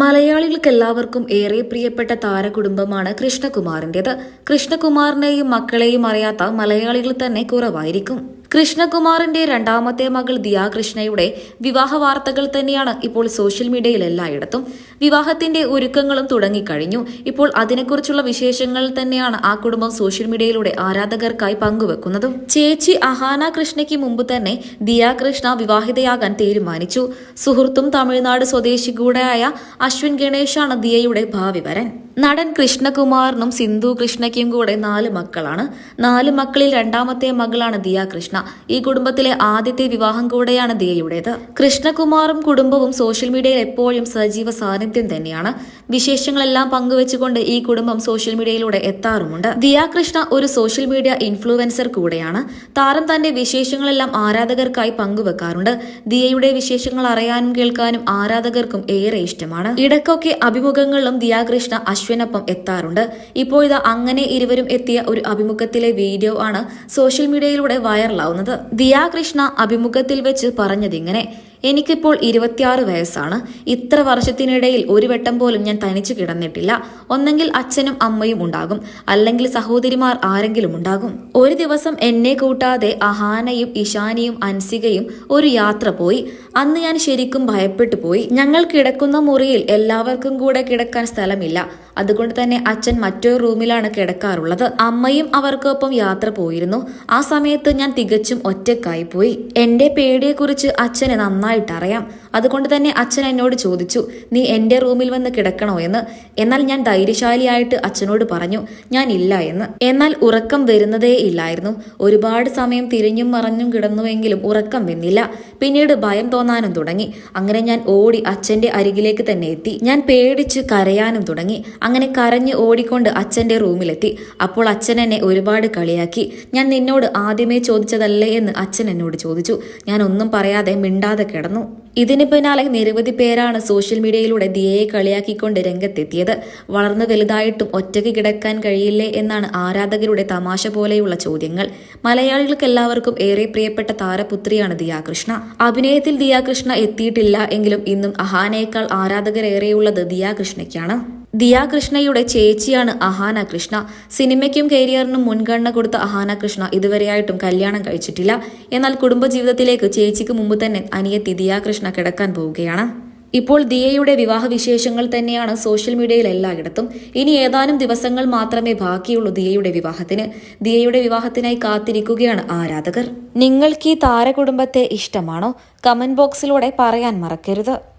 മലയാളികൾക്ക് എല്ലാവർക്കും ഏറെ പ്രിയപ്പെട്ട താരകുടുംബമാണ് കൃഷ്ണകുമാറിന്റേത്. കൃഷ്ണകുമാറിനെയും മക്കളെയും അറിയാത്ത മലയാളികൾ തന്നെ കുറവായിരിക്കും. കൃഷ്ണകുമാറിന്റെ രണ്ടാമത്തെ മകൾ ദിയാ കൃഷ്ണയുടെ വിവാഹ വാർത്തകൾ തന്നെയാണ് ഇപ്പോൾ സോഷ്യൽ മീഡിയയിൽ എല്ലായിടത്തും. വിവാഹത്തിന്റെ ഒരുക്കങ്ങളും തുടങ്ങിക്കഴിഞ്ഞു. ഇപ്പോൾ അതിനെക്കുറിച്ചുള്ള വിശേഷങ്ങൾ തന്നെയാണ് ആ കുടുംബം സോഷ്യൽ മീഡിയയിലൂടെ ആരാധകർക്കായി പങ്കുവെക്കുന്നതും. ചേച്ചി അഹാന കൃഷ്ണയ്ക്ക് മുമ്പ് തന്നെ ദിയാ കൃഷ്ണ വിവാഹിതയാകാൻ തീരുമാനിച്ചു. സുഹൃത്തും തമിഴ്നാട് സ്വദേശി കൂടെയായ അശ്വിൻ ഗണേഷാണ് ദിയയുടെ ഭാവി വരൻ. നടൻ കൃഷ്ണകുമാറിനും സിന്ധു കൃഷ്ണയ്ക്കും കൂടെ നാല് മക്കളാണ്. നാല് മക്കളിൽ രണ്ടാമത്തെ മകളാണ് ദിയ കൃഷ്ണ. ഈ കുടുംബത്തിലെ ആദ്യത്തെ വിവാഹം കൂടെയാണ് ദിയയുടേത്. കൃഷ്ണകുമാറും കുടുംബവും സോഷ്യൽ മീഡിയയിൽ എപ്പോഴും സജീവ സാന്നിധ്യം തന്നെയാണ്. വിശേഷങ്ങളെല്ലാം പങ്കുവെച്ചുകൊണ്ട് ഈ കുടുംബം സോഷ്യൽ മീഡിയയിലൂടെ എത്താറുമുണ്ട്. ദിയ കൃഷ്ണ ഒരു സോഷ്യൽ മീഡിയ ഇൻഫ്ലുവൻസർ കൂടെയാണ്. താരം തന്റെ വിശേഷങ്ങളെല്ലാം ആരാധകർക്കായി പങ്കുവെക്കാറുണ്ട്. ദിയയുടെ വിശേഷങ്ങൾ അറിയാനും കേൾക്കാനും ആരാധകർക്കും ഏറെ ഇഷ്ടമാണ്. ഇടയ്ക്കൊക്കെ അഭിമുഖങ്ങളിലും ദിയ കൃഷ്ണ അശ്വിനൊപ്പം എത്താറുണ്ട്. ഇപ്പോൾ ഇത് അങ്ങനെ ഇരുവരും എത്തിയ ഒരു അഭിമുഖത്തിലെ വീഡിയോ ആണ് സോഷ്യൽ മീഡിയയിലൂടെ വൈറലാവുന്നത്. ദിയ കൃഷ്ണ അഭിമുഖത്തിൽ വെച്ച് പറഞ്ഞതിങ്ങനെ എനിക്കിപ്പോൾ ഇരുപത്തിയാറ് വയസ്സാണ്. ഇത്ര വർഷത്തിനിടയിൽ ഒരു വട്ടം പോലും ഞാൻ തനിച്ചു കിടന്നിട്ടില്ല. ഒന്നെങ്കിൽ അച്ഛനും അമ്മയും ഉണ്ടാകും. അല്ലെങ്കിൽ സഹോദരിമാർ ആരെങ്കിലും ഉണ്ടാകും. ഒരു ദിവസം എന്നെ കൂട്ടാതെ അഹാനയും ഇഷാനിയും അൻസികയും ഒരു യാത്ര പോയി. അന്ന് ഞാൻ ശരിക്കും ഭയപ്പെട്ടു പോയി. ഞങ്ങൾ കിടക്കുന്ന മുറിയിൽ എല്ലാവർക്കും കൂടെ കിടക്കാൻ സ്ഥലമില്ല. അതുകൊണ്ട് തന്നെ അച്ഛൻ മറ്റൊരു റൂമിലാണ് കിടക്കാറുള്ളത്. അമ്മയും അവർക്കൊപ്പം യാത്ര പോയിരുന്നു. ആ സമയത്ത് ഞാൻ തികച്ചും ഒറ്റക്കായി പോയി. എന്റെ പേടിയെക്കുറിച്ച് അച്ഛന് നന്നായിട്ട് അറിയാം അതുകൊണ്ട് തന്നെ അച്ഛൻ എന്നോട് ചോദിച്ചു നീ എന്റെ റൂമിൽ വന്ന് കിടക്കണോ? എന്ന്. എന്നാൽ ഞാൻ ധൈര്യശാലിയായിട്ട് അച്ഛനോട് പറഞ്ഞു ഞാൻ ഇല്ല എന്ന്. എന്നാൽ ഉറക്കം വരുന്നതേ ഇല്ലായിരുന്നു. ഒരുപാട് സമയം തിരിഞ്ഞും മറഞ്ഞും കിടന്നുവെങ്കിലും ഉറക്കം വന്നില്ല. പിന്നീട് ഭയം തോന്നാനും തുടങ്ങി. അങ്ങനെ ഞാൻ ഓടി അച്ഛന്റെ അരികിലേക്ക് തന്നെ എത്തി. ഞാൻ പേടിച്ച് കരയാനും തുടങ്ങി. അങ്ങനെ കരഞ്ഞ് ഓടിക്കൊണ്ട് അച്ഛന്റെ റൂമിലെത്തി. അപ്പോൾ അച്ഛൻ എന്നെ ഒരുപാട് കളിയാക്കി. ഞാൻ നിന്നോട് ആദ്യമേ ചോദിച്ചതല്ലേ എന്ന് അച്ഛൻ എന്നോട് ചോദിച്ചു. ഞാൻ ഒന്നും പറയാതെ മിണ്ടാതെ കിടന്നു. ഇതിന് പിന്നാലെ നിരവധി പേരാണ് സോഷ്യൽ മീഡിയയിലൂടെ ദിയയെ കളിയാക്കിക്കൊണ്ട് രംഗത്തെത്തിയത്. വളർന്നു വലുതായിട്ടും ഒറ്റയ്ക്ക് കിടക്കാൻ കഴിയില്ലേ എന്നാണ് ആരാധകരുടെ തമാശ പോലെയുള്ള ചോദ്യങ്ങൾ. മലയാളികൾക്ക് എല്ലാവർക്കും ഏറെ പ്രിയപ്പെട്ട താരപുത്രിയാണ് ദിയാകൃഷ്ണ. അഭിനയത്തിൽ ദിയാകൃഷ്ണ എത്തിയിട്ടില്ല എങ്കിലും ഇന്നും അഹാനയേക്കാൾ ആരാധകരേറെയുള്ളത് ദിയാകൃഷ്ണയ്ക്കാണ്. ദിയ കൃഷ്ണയുടെ ചേച്ചിയാണ് അഹാന കൃഷ്ണ. സിനിമയ്ക്കും കരിയറിനും മുൻഗണന കൊടുത്ത അഹാന കൃഷ്ണ ഇതുവരെയായിട്ടും കല്യാണം കഴിച്ചിട്ടില്ല. എന്നാൽ കുടുംബജീവിതത്തിലേക്ക് ചേച്ചിക്ക് മുമ്പ് തന്നെ അനിയത്തി ദിയ കൃഷ്ണ കിടക്കാൻ പോവുകയാണ്. ഇപ്പോൾ ദിയയുടെ വിവാഹ വിശേഷങ്ങൾ തന്നെയാണ് സോഷ്യൽ മീഡിയയിൽ എല്ലായിടത്തും. ഇനി ഏതാനും ദിവസങ്ങൾ മാത്രമേ ബാക്കിയുള്ളൂ ദിയയുടെ വിവാഹത്തിന്. ദിയയുടെ വിവാഹത്തിനായി കാത്തിരിക്കുകയാണ് ആരാധകർ. നിങ്ങൾക്ക് ഈ താരകുടുംബത്തെ ഇഷ്ടമാണോ? കമന്റ് ബോക്സിലൂടെ പറയാൻ മറക്കരുത്.